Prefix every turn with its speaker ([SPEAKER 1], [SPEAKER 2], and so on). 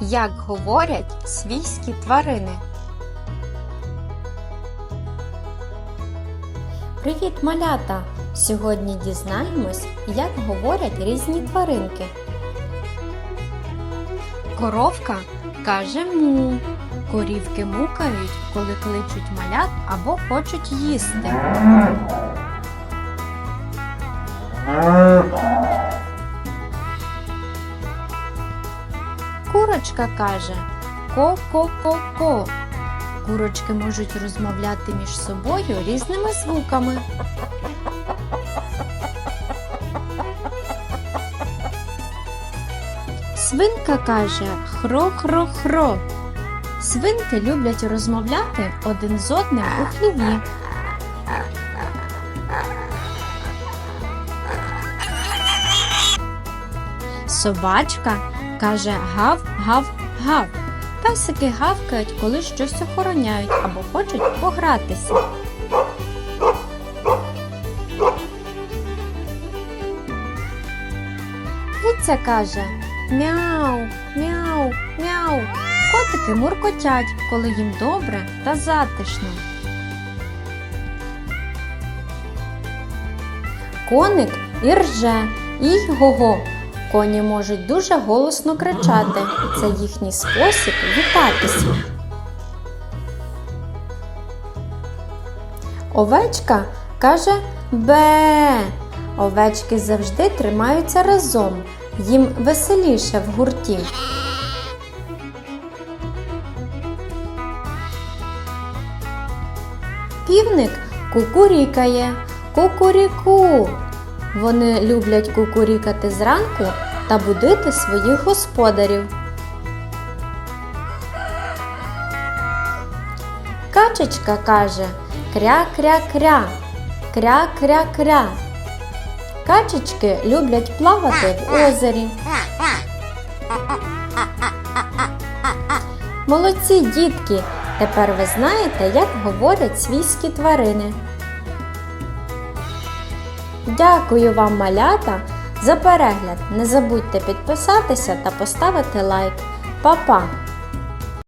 [SPEAKER 1] Як говорять свійські тварини? Привіт, малята! Сьогодні дізнаємось, як говорять різні тваринки. Коровка каже му. Корівки мукають, коли кличуть малят або хочуть їсти. Курочка каже ко-ко-ко-ко. Курочки можуть розмовляти між собою різними звуками. Свинка каже хро-хро-хро. Свинки люблять розмовляти один з одним у хліві. Собачка каже гав-гав-гав. Песики гавкають, коли щось охороняють або хочуть погратися. Киця каже мяу, мяу, мяу. Котики муркотять, коли їм добре та затишно. Коник і рже, і го-го. Коні можуть дуже голосно кричати. Це їхній спосіб вітатися. Овечка каже бе. Овечки завжди тримаються разом. Їм веселіше в гурті. Півник кукурікає, кукуріку. Вони люблять кукурікати зранку та будити своїх господарів. Качечка каже кря-кря-кря, кря-кря-кря. Качечки люблять плавати в озері. Молодці, дітки! Тепер ви знаєте, як говорять свійські тварини. Дякую вам, малята, за перегляд. Не забудьте підписатися та поставити лайк. Па-па!